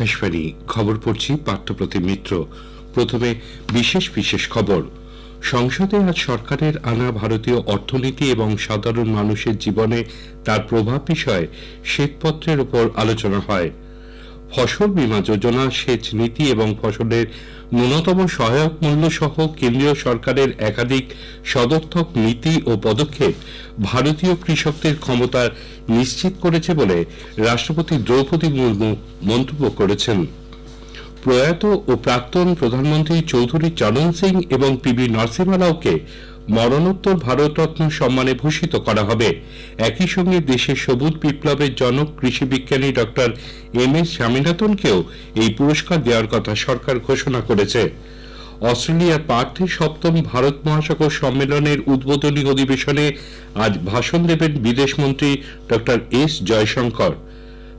আকাশবাণী খবর পড়ছি পাঠ্যপ্রতি মিত্র। প্রথমে বিশেষ বিশেষ খবর। সংসদে আজ সরকারের আনা ভারতীয় অর্থনীতি এবং সাধারণ মানুষের জীবনে তার প্রভাব বিষয়ে শ্বেতপত্রের উপর আলোচনা হয়। ফসল বীমা যোজনা, সেচ নীতি এবং ফসলের ন্যূনতম সহায়ক মূল্য সহ কেন্দ্রীয় সরকারের একাধিক সদর্থক নীতি ও পদক্ষেপ ভারতীয় কৃষকদের ক্ষমতা নিশ্চিত করেছে বলে রাষ্ট্রপতি দ্রৌপদী মুর্মু মন্তব্য করেছেন। প্রয়াত ও প্রাক্তন প্রধানমন্ত্রী চৌধুরী চরণ সিং এবং পিবি নরসিমা রাওকে মরণোত্তর ভারতরত্ন সম্মানে ভূষিত করা হবে। একই সঙ্গে দেশের সবুজ বিপ্লবের জনক কৃষি বিজ্ঞানী ডক্টর এম এস স্বামীনাথনকেও এই পুরস্কার দেওয়ার কথা সরকার ঘোষণা করেছে। অস্ট্রেলিয়ার পার্থে সপ্তম ভারত মহাসাগর সম্মেলনের উদ্বোধনী অধিবেশনে আজ ভাষণ দেবেন বিদেশমন্ত্রী ডক্টর এস জয়শঙ্কর।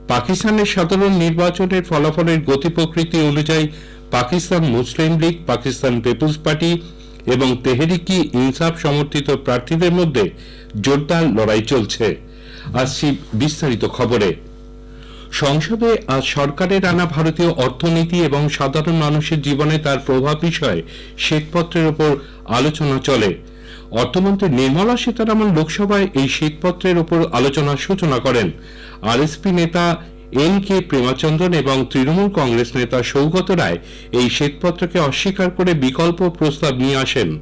পাকিস্তানের সাধারণ নির্বাচনের ফলাফলের গতি প্রকৃতি অনুযায়ী Pakistan Muslim league, Pakistan people's party এবং তেহরিকি ইনসাফ সমর্থিত প্রার্থীদের মধ্যে জোরদার লড়াই চলছে? আসছি বিস্তারিত খবরে। সংসদে আজ সরকারের আনা ভারতীয় অর্থনীতি এবং সাধারণ মানুষের জীবনে তার প্রভাব বিষয়ে শ্বেতপত্রের উপর আলোচনা চলে। অর্থমন্ত্রী নির্মলা সীতারামন লোকসভায় এই শ্বেতপত্রের উপর আলোচনার সূচনা করেন। আরএসপি নেতা এন কে প্রেমাচন্দ্রন এবং তৃণমূল কংগ্রেস নেতা সৌগত রায় এই শ্বেতপত্রকে অস্বীকার করে বিকল্প প্রস্তাব নিয়ে আসেন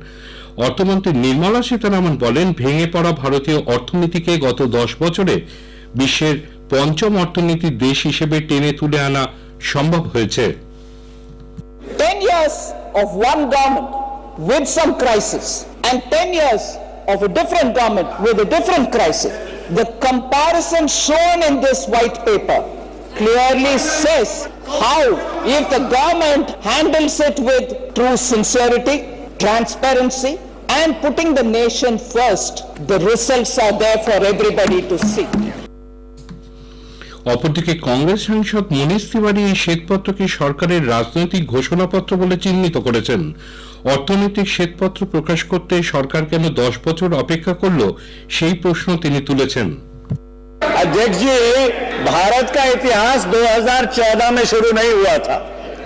অর্থমন্ত্রী নির্মলা সীতারামন বলেন, ভেঙে পড়া ভারতীয় অর্থনীতিকে গত দশ বছরে বিশ্বের পঞ্চম অর্থনীতির দেশ হিসেবে টেনে তুলে আনা সম্ভব হয়েছে 10 years of one government with some crisis and 10 years of a different government with a different crisis. The comparison shown in this white paper clearly says how, if the government handles it with true sincerity, transparency, and putting the nation first, the results are there for everybody to see. অপরদিকে কংগ্রেস সাংসদ মনীষ তিওয়ারি এই শ্বেতপত্রকে সরকারের রাজনৈতিক ঘোষণাপত্র বলে চিহ্নিত করেছেন অর্থনৈতিক শ্বেতপত্র প্রকাশ করতে সরকার কেন দশ বছর অপেক্ষা করল সেই প্রশ্ন তিনি তুলেছেন अध्यक्ष जी, भारत का इतिहास 2014 में शुरू नहीं हुआ था।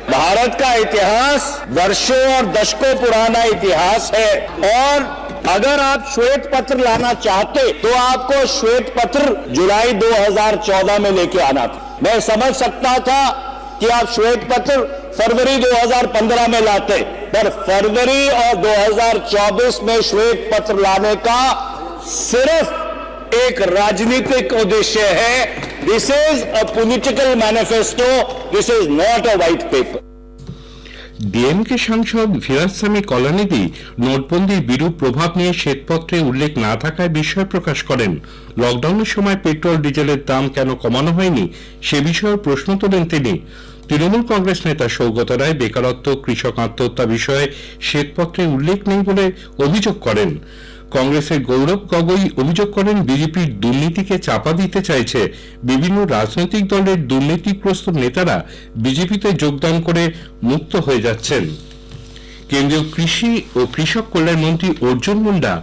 भारत का इतिहास वर्षों और दशकों पुराना इतिहास है। और अगर आप श्वेत पत्र लाना चाहते तो आपको श्वेत पत्र जुलाई 2014 में लेके आना था। मैं समझ सकता था कि आप श्वेत पत्र फरवरी 2015 में लाते, पर फरवरी और 2024 में श्वेत पत्र लाने का सिर्फ़ एक राजनीतिक उद्देश्य है this is a political manifesto this is not a white paper DMK সাংসদ ভিরাস্বামী কলানিধি নোটবন্দির বিরূপ প্রভাব নিয়ে শ্বেতপত্রে উল্লেখ না থাকায় বিস্ময় প্রকাশ করেন লকডাউনের সময় পেট্রোল ডিজেলের দাম কেন কমানো হয়নি সে বিষয়ে প্রশ্ন তোলেন তিনি তৃণমূল কংগ্রেস নেতা সৌগত রায় বেকারত্ব কৃষক আত্মহত্যা বিষয়ে শ্বেতপত্রে উল্লেখ নেই বলে অভিযোগ করেন কংগ্রেসের গৌরব গগৈ অভিযোগ করেন, বিজেপির দুর্নীতিকে চাপা দিতে চাইছে বিভিন্ন রাজনৈতিক দলের দুর্নীতিগ্রস্ত নেতারা। বিজেপিতে যোগদান করে মুক্ত হয়ে যাচ্ছেন। কেন্দ্রীয় কৃষি ও কৃষক কল্যাণ মন্ত্রী অর্জুন মুন্ডা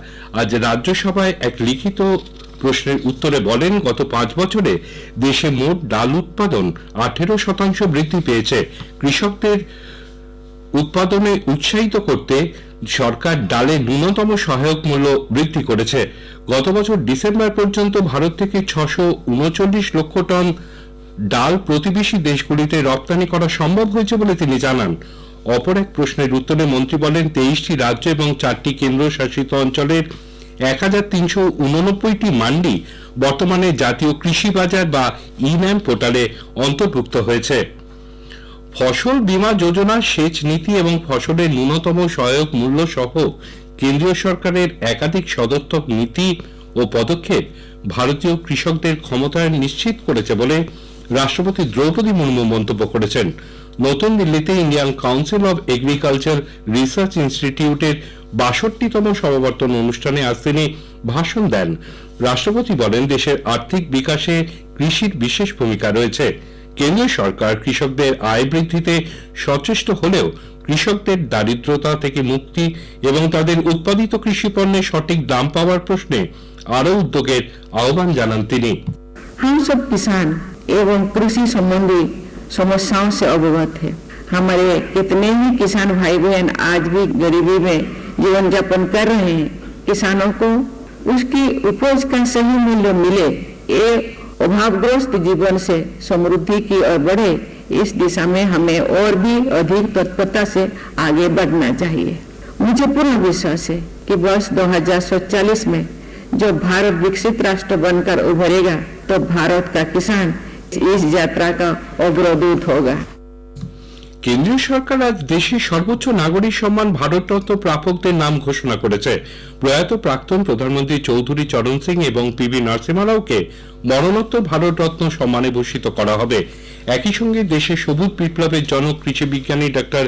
আজ রাজ্যসভায় এক লিখিত প্রশ্নের উত্তরে বলেন, গত পাঁচ বছরে দেশে মোট ডাল উৎপাদন আঠেরো শতাংশ বৃদ্ধি পেয়েছে। কৃষকদের উৎপাদনে উৎসাহিত করতে সরকার ডালে ন্যূনতম সহায়ক মূল্য বৃদ্ধি করেছে। গত বছর ডিসেম্বর পর্যন্ত ভারত থেকে ছশো উনচল্লিশ লক্ষ টন ডাল প্রতিবেশী দেশগুলিতে রপ্তানি করা সম্ভব হয়েছে বলে তিনি জানান। অপর এক প্রশ্নের উত্তরে মন্ত্রী বলেন, তেইশটি রাজ্য এবং চারটি কেন্দ্রশাসিত অঞ্চলের এক হাজার তিনশো উননব্বইটি মান্ডি বর্তমানে জাতীয় কৃষি বাজার বা ই ন্যাম পোর্টালে অন্তর্ভুক্ত হয়েছে। ফসল বীমা যোজনা, সেচ নীতি এবং ফসলের ন্যূনতম সহায়ক মূল্য সহ কেন্দ্রীয় সরকারের একাধিক সদর্থক নীতি ও পদক্ষেপ ভারতীয় কৃষকদের ক্ষমতায়ন নিশ্চিত করেছে বলে রাষ্ট্রপতি দ্রৌপদী মুর্মু মন্তব্য করেছেন। নতুন দিল্লিতে Indian council of agriculture research ইনস্টিটিউটের বাষট্টিতম সমাবর্তন অনুষ্ঠানে আজ তিনি ভাষণ দেন। রাষ্ট্রপতি বলেন, দেশের আর্থিক বিকাশে কৃষির বিশেষ ভূমিকা রয়েছে। কেন্দ্রীয় সরকার কৃষকদের আয় বৃদ্ধিতে সচেষ্ট হলেও কৃষকদের দারিদ্রতা থেকে মুক্তি এবং তাদের উৎপাদিত কৃষি পণ্যের সঠিক দাম পাওয়ার প্রশ্নে আরও উদ্যোগের আহ্বান জানান তিনি हम सब किसान एवं कृषि संबंधी समस्याओं से अवगत है हमारे कितने ही किसान भाई बहन आज भी गरीबी में जीवन यापन कर रहे हैं किसानों को उसकी उपज का सही मूल्य मिले ये अभावग्रस्त जीवन से समृद्धि की ओर बढ़े, इस दिशा में हमें और भी अधिक तत्परता से आगे बढ़ना चाहिए। मुझे पूर्ण विश्वास है कि वर्ष 2047 में जो भारत विकसित राष्ट्र बनकर उभरेगा तो भारत का किसान इस यात्रा का अग्रदूत होगा। কেন্দ্রীয় সরকার আজ দেশের সর্বোচ্চ নাগরিক সম্মান ভারতরত্ন প্রাপকদের নাম ঘোষণা করেছে। প্রয়াত প্রাক্তন প্রধানমন্ত্রী চৌধুরী চরণ সিং এবং পিবি নরসিমা রাওকে মরণোত্তর ভারতরত্ন সম্মানে ভূষিত করা হবে। একই সঙ্গে দেশের সবুজ বিপ্লবের জনক কৃষি বিজ্ঞানী ডক্টর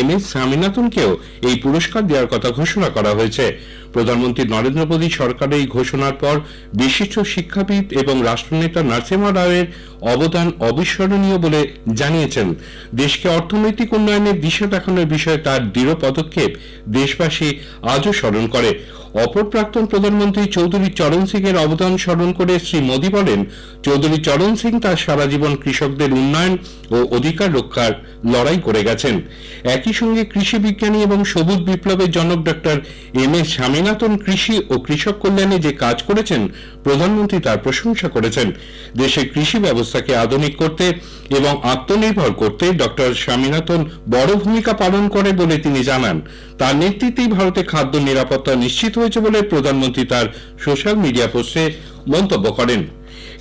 এম এস স্বামীনাথনকেও এই পুরস্কার দেওয়ার কথা ঘোষণা করা হয়েছে। প্রধানমন্ত্রী নরেন্দ্র মোদী সরকারের এই ঘোষণার পর বিশিষ্ট শিক্ষাবিদ এবং রাষ্ট্রনেতা নরসিমা রাওয়ের অবদান অবিস্মরণীয় বলে জানিয়েছেন। দেশকে অর্থনৈতিক উন্নয়নের দিশা দেখানোর বিষয়ে তার দৃঢ় পদক্ষেপ দেশবাসী আজও স্মরণ করে। অপর প্রাক্তন প্রধানমন্ত্রী চৌধুরী চরণ সিং এর অবদান স্মরণ করে শ্রী মোদী বলেন, চৌধুরী চরণ সিং তার সারা জীবন কৃষকদের উন্নয়ন ও অধিকার রক্ষার লড়াই করে গেছেন। একই সঙ্গে কৃষি বিজ্ঞানী এবং সবুজ বিপ্লবের জনক ডক্টর এম এস স্বামীনাথন কৃষি ও কৃষক কল্যাণে যে কাজ করেছেন, প্রধানমন্ত্রী তার প্রশংসা করেছেন। দেশের কৃষি ব্যবস্থাকে আধুনিক করতে এবং আত্মনির্ভর করতে ডক্টর স্বামীনাথন বড় ভূমিকা পালন করে বলে তিনি জানান। তার নেতৃত্বেই ভারতে খাদ্য নিরাপত্তা নিশ্চিত হয়েছে বলে প্রধানমন্ত্রী তার সোশ্যাল মিডিয়া পোস্টে মন্তব্য করেন।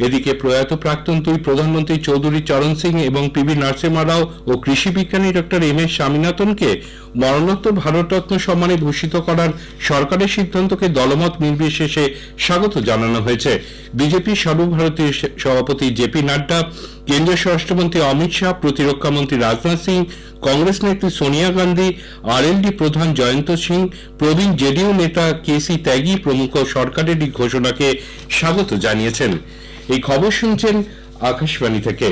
এদিকে প্রয়াত প্রাক্তন দুই প্রধানমন্ত্রী চৌধুরী চরণ সিং এবং পিবি নরসিমা রাও ও কৃষি বিজ্ঞানী ডক্টর এম এস স্বামীনাথনকে মরণোত্তর ভারতরত্ন সম্মানে ভূষিত করার সরকারের সিদ্ধান্তকে দলমত নির্বিশেষে স্বাগত জানানো হয়েছে। বিজেপি সর্বভারতীয় সভাপতি জেপি নাড্ডা, কেন্দ্রীয় স্বরাষ্ট্রমন্ত্রী অমিত শাহ, প্রতিরক্ষা মন্ত্রী রাজনাথ সিং কংগ্রেস নেত্রী সোনিয়া গান্ধী, আরএলডি প্রধান জয়ন্ত সিং, প্রবীণ জেডিইউ নেতা কে সি ত্যাগী প্রমুখ সরকারের এই ঘোষণাকে স্বাগত জানিয়েছেন। এই খবর শুনছেন আকাশবাণী থেকে।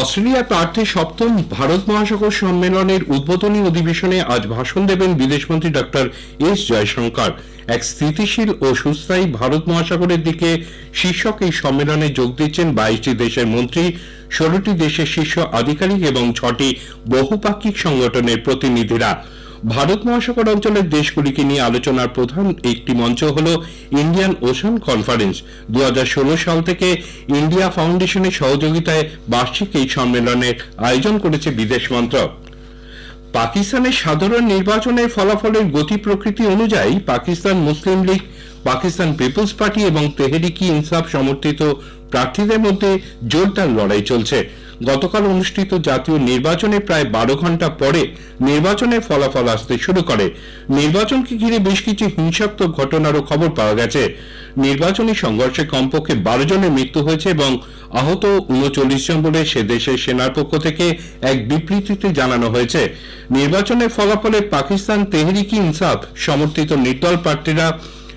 অস্ট্রেলিয়া প্রার্থী সপ্তম ভারত মহাসাগর সম্মেলনের উদ্বোধনী অধিবেশনে আজ ভাষণ দেবেন বিদেশমন্ত্রী ডক্টর এস জয়শঙ্কর। এক স্থিতিশীল ও সুস্থায়ী ভারত মহাসাগরের দিকে শীর্ষক এই সম্মেলনে যোগ দিচ্ছেন বাইশটি দেশের মন্ত্রী, ষোলোটি দেশের শীর্ষ আধিকারিক এবং ছটি বহুপাক্ষিক সংগঠনের প্রতিনিধিরা। ভারত মহাসাগর অঞ্চলের দেশগুলিকে নিয়ে আলোচনার প্রধান একটি মঞ্চ হল ইন্ডিয়ান ওশান কনফারেন্স। দু হাজার ষোলো সাল থেকে ইন্ডিয়া ফাউন্ডেশনের সহযোগিতায় বার্ষিক এই সম্মেলনের আয়োজন করেছে বিদেশ মন্ত্রক। পাকিস্তানের সাধারণ নির্বাচনের ফলাফলের গতি প্রকৃতি অনুযায়ী Pakistan Muslim league Pakistan peoples party এবং তেহরিকি ইনসাফ সমর্থিত প্রার্থীদের মধ্যে জোরদার লড়াই চলছে। গতকাল অনুষ্ঠিত জাতীয় নির্বাচনে প্রায় বারো ঘণ্টা পরে নির্বাচনের ফলাফল আসতে শুরু করে। নির্বাচনকে ঘিরে বেশ কিছু হিংসাত্মক ঘটনারও খবর পাওয়া গেছে। নির্বাচনী সংঘর্ষে কমপক্ষে বারো জনের মৃত্যু হয়েছে এবং আহত উনচল্লিশ জন বলে সে দেশের সেনার পক্ষ থেকে এক বিবৃতিতে জানানো হয়েছে। নির্বাচনের ফলাফলে পাকিস্তান তেহরিকি ইনসাফ সমর্থিত নির্দল প্রার্থীরা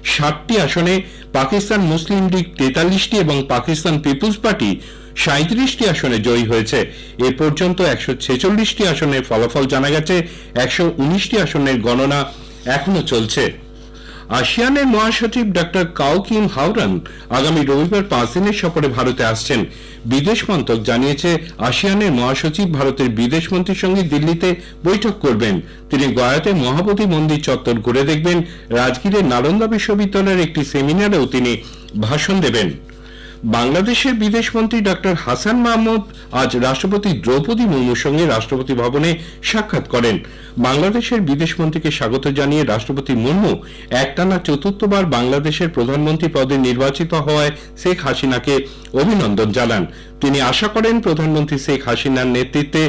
ষাটটি আসনে পাকিস্তান মুসলিম লীগ তেতাল্লিশটি এবং পাকিস্তান পিপুলস পার্টি সাঁত্রিশটি আসনে জয়ী হয়েছে। এ পর্যন্ত একশো ছেচল্লিশটি আসনের ফলাফল জানা গেছে, একশো উনিশটি আসনের গণনা এখনও চলছে। আসিয়ানের মহাসচিব ডক্টর কাও কিম হাওরান আগামী রবিবার পাঁচ দিনের সফরে ভারতে আসছেন। বিদেশ মন্ত্রক জানিয়েছে, আসিয়ানের মহাসচিব ভারতের বিদেশ মন্ত্রীর সঙ্গে দিল্লিতে বৈঠক করবেন। তিনি গয়াতে মহাবোধি মন্দির চত্বর ঘুরে দেখবেন। রাজগীরের নালন্দা বিশ্ববিদ্যালয়ের একটি সেমিনারেও তিনি ভাষণ দেবেন। বাংলাদেশের বিদেশমন্ত্রী ডক্টর হাসান মাহমুদ আজ রাষ্ট্রপতি দ্রৌপদী মুর্মুর সঙ্গে রাষ্ট্রপতি ভবনে সাক্ষাৎ করেন। বাংলাদেশের বিদেশমন্ত্রীকে স্বাগত জানিয়ে রাষ্ট্রপতি মুর্মু একটানা চতুর্থবার বাংলাদেশের প্রধানমন্ত্রী পদে নির্বাচিত হওয়ায় শেখ হাসিনাকে অভিনন্দন জানান। তিনি আশা করেন প্রধানমন্ত্রী শেখ হাসিনার নেতৃত্বে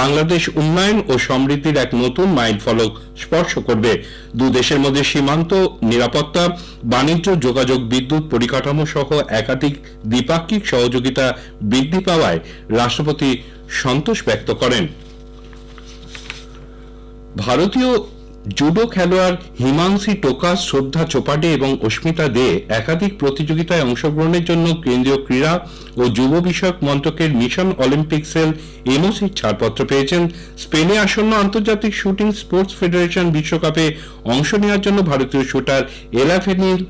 বাংলাদেশ উন্নয়ন ও সমৃদ্ধির এক নতুন মাইল ফলক স্পর্শ করবে। দু দেশের মধ্যে সীমান্ত, নিরাপত্তা, বাণিজ্য, যোগাযোগ, বিদ্যুৎ পরিকাঠামো সহ একাধিক দ্বিপাক্ষিক সহযোগিতা বৃদ্ধি পাওয়ায় রাষ্ট্রপতি সন্তোষ ব্যক্ত করেন। ভারতীয় জুডো খেলোয়াড় হিমাংশী টোকা শ্রদ্ধা চোপাডে এবং অস্মিতা দে একাধিক প্রতিযোগিতায় অংশগ্রহণের জন্য কেন্দ্রীয় ক্রীড়া ও যুব বিষয়ক মন্ত্রকের মিশন অলিম্পিক সেল এমওসির ছাড়পত্র পেয়েছেন। স্পেনে আসন্ন আন্তর্জাতিক শুটিং স্পোর্টস ফেডারেশন বিশ্বকাপে অংশ নেওয়ার জন্য ভারতীয় শুটার এলাফেনিল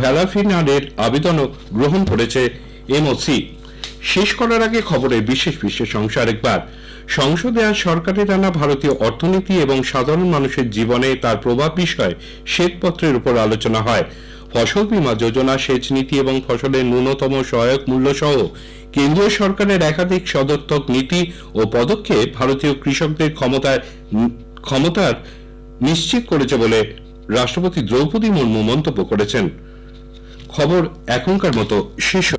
ভ্যালাফিনারের আবেদনও গ্রহণ করেছে এমওসি। শেষ করার আগে খবরের বিশেষ বিশেষ অংশ আরেকবার। সংসদে আজ সরকারের আনা ভারতীয় অর্থনীতি এবং সাধারণ মানুষের জীবনে তার প্রভাব বিষয়ে শ্বেতপত্রের উপর আলোচনা হয়। ফসল বীমা যোজনা, সেচ নীতি এবং ফসলের ন্যূনতম সহায়ক মূল্য সহ কেন্দ্রীয় সরকারের একাধিক সদর্থক নীতি ও পদক্ষেপ ভারতীয় কৃষকদের ক্ষমতায় ক্ষমতার নিশ্চিত করেছে বলে রাষ্ট্রপতি দ্রৌপদী মুর্মু মন্তব্য করেছেন। খবর এখনকার মতো শেষ